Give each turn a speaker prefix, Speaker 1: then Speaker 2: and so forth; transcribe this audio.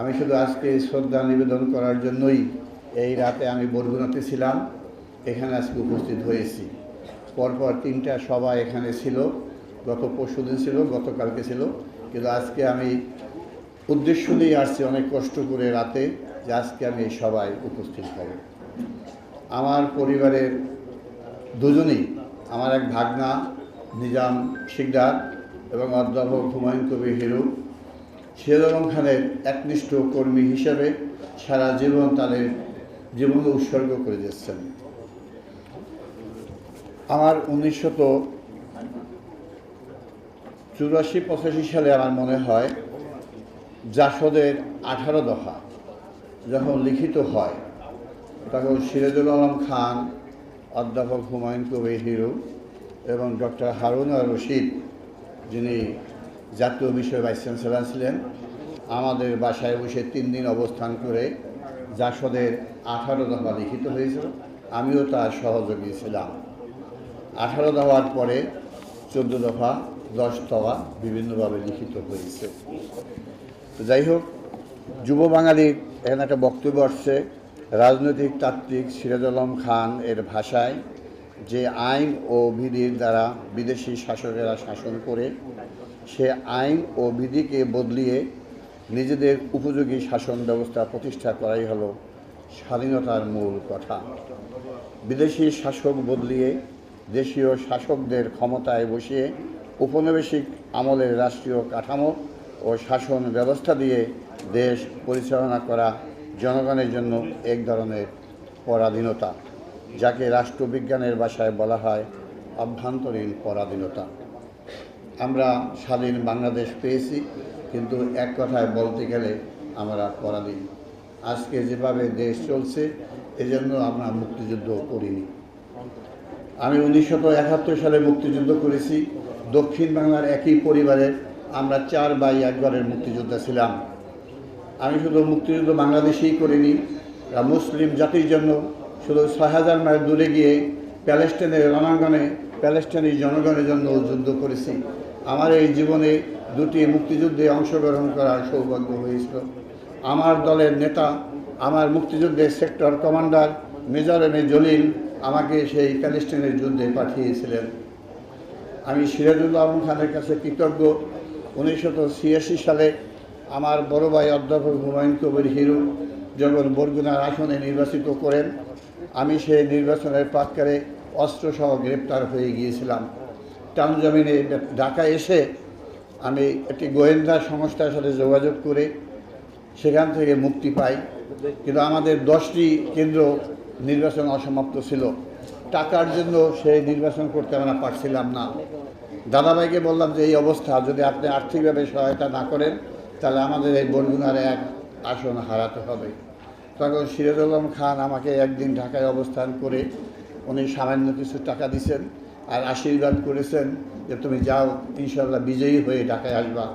Speaker 1: আমি শুধু আজকে শ্রদ্ধা নিবেদন করার জন্যই এই রাতে আমি বরগুনাতে ছিলাম, এখানে আজকে উপস্থিত হয়েছি। পরপর তিনটা সভা এখানে ছিল, গত পরশুদিন ছিল, গতকালকে ছিল। কিন্তু আজকে আমি উদ্দেশ্য নিয়ে আসছি অনেক কষ্ট করে রাতে যে আজকে আমি এই সভায় উপস্থিত হব। আমার পরিবারের দুজনেই, আমার এক ভাগনা, নিজাম শিকদার এবং অধ্যাপক হুমায়ুন কবির হিরু সিরাজ আলম খানের একনিষ্ঠ কর্মী হিসাবে সারা জীবন তাদের জীবন উৎসর্গ করে যাচ্ছেন আমার উনিশশত চুরাশি পঁচাশি সালে আমার মনে হয় জাসদের আঠারো দফা যখন লিখিত হয়, তখন সিরাজুল আলম খান, অধ্যাপক হুমায়ুন কবির হিরু এবং ডক্টর হারুন আর রশিদ যিনি জাতীয় বিষয় ভাইস চ্যান্সেলার ছিলেন। আমাদের বাসায় বসে তিন দিন অবস্থান করে জাসদের আঠারো দফা লিখিত হয়েছিল। আমিও তার সহযোগী ছিলাম। আঠারো দফার পরে চোদ্দ দফা, দশ দফা বিভিন্নভাবে লিখিত হয়েছে। তো যাই হোক, যুব বাঙালির এখানে একটা বক্তব্য আসছে, রাজনৈতিক তাত্ত্বিক সিরাজ আলম খান এর ভাষায়। যে আইন ও বিধির দ্বারা বিদেশি শাসকেরা শাসন করে, সে আইন ও বিধিকে বদলিয়ে নিজেদের উপযোগী শাসন ব্যবস্থা প্রতিষ্ঠা করাই হলো স্বাধীনতার মূল কথা। বিদেশি শাসক বদলিয়ে দেশীয় শাসকদের ক্ষমতায় বসিয়ে উপনিবেশিক আমলের রাষ্ট্রীয় কাঠামো ও শাসন ব্যবস্থা দিয়ে দেশ পরিচালনা করা জনগণের জন্য এক ধরনের পরাধীনতা। যাকে রাষ্ট্রবিজ্ঞানের ভাষায় বলা হয় অভ্যন্তরীণ পরাধীনতা। আমরা স্বাধীন বাংলাদেশ পেয়েছি, কিন্তু এক কথায় বলতে গেলে আমরা পরাধীন। আজকে যেভাবে দেশ চলছে, এজন্য আমরা মুক্তিযুদ্ধ করিনি। আমি উনিশশো একাত্তর সালে মুক্তিযুদ্ধ করেছি। দক্ষিণ বাংলার একই পরিবারের আমরা চার বাই একবারের মুক্তিযোদ্ধা ছিলাম। আমি শুধু মুক্তিযুদ্ধ বাংলাদেশেই করিনি মুসলিম জাতির জন্য শুধু ছয় হাজার মাইল দূরে গিয়ে প্যালেস্টাইনের রণাঙ্গনে, প্যালেস্টাইনি জনগণের জন্য যুদ্ধ করেছি। আমার এই জীবনে দুটি মুক্তিযুদ্ধে অংশগ্রহণ করার সৌভাগ্য হয়েছিল। আমার দলের নেতা, আমার মুক্তিযুদ্ধের sector commander major M A Jalil আমাকে সেই প্যালেস্টাইনের যুদ্ধে পাঠিয়েছিলেন। আমি সিরাজুল আলম খানের কাছে কৃতজ্ঞ। উনিশশো ছিয়াশি সালে আমার বড় ভাই অধ্যাপক হুমায়ুন কবির হিরু যখন বরগুনার আসনে নির্বাচিত করেন, আমি সেই নির্বাচনের প্রাক্কারে অস্ত্রসহ গ্রেপ্তার হয়ে গিয়েছিলাম। টানজামিনে ঢাকায় এসে আমি একটি গোয়েন্দা সংস্থার সাথে যোগাযোগ করে সেখান থেকে মুক্তি পাই। কিন্তু আমাদের দশটি কেন্দ্র নির্বাচন অসমাপ্ত ছিল। টাকার জন্য সেই নির্বাচন করতে আমরা পারছিলাম না। দাদাভাইকে বললাম যে, এই অবস্থা, যদি আপনি আর্থিকভাবে সহায়তা না করেন, তাহলে আমাদের এই বরগুনার এক আসন হারাতে হবে। তখন সিরাজ আলম খান আমাকে একদিন ঢাকায় অবস্থান করে উনি সামান্য কিছু টাকা দিছেন আর আশীর্বাদ করেছেন যে তুমি যাও ইনশাল্লাহ বিজয়ী হয়ে ঢাকায় আসবা।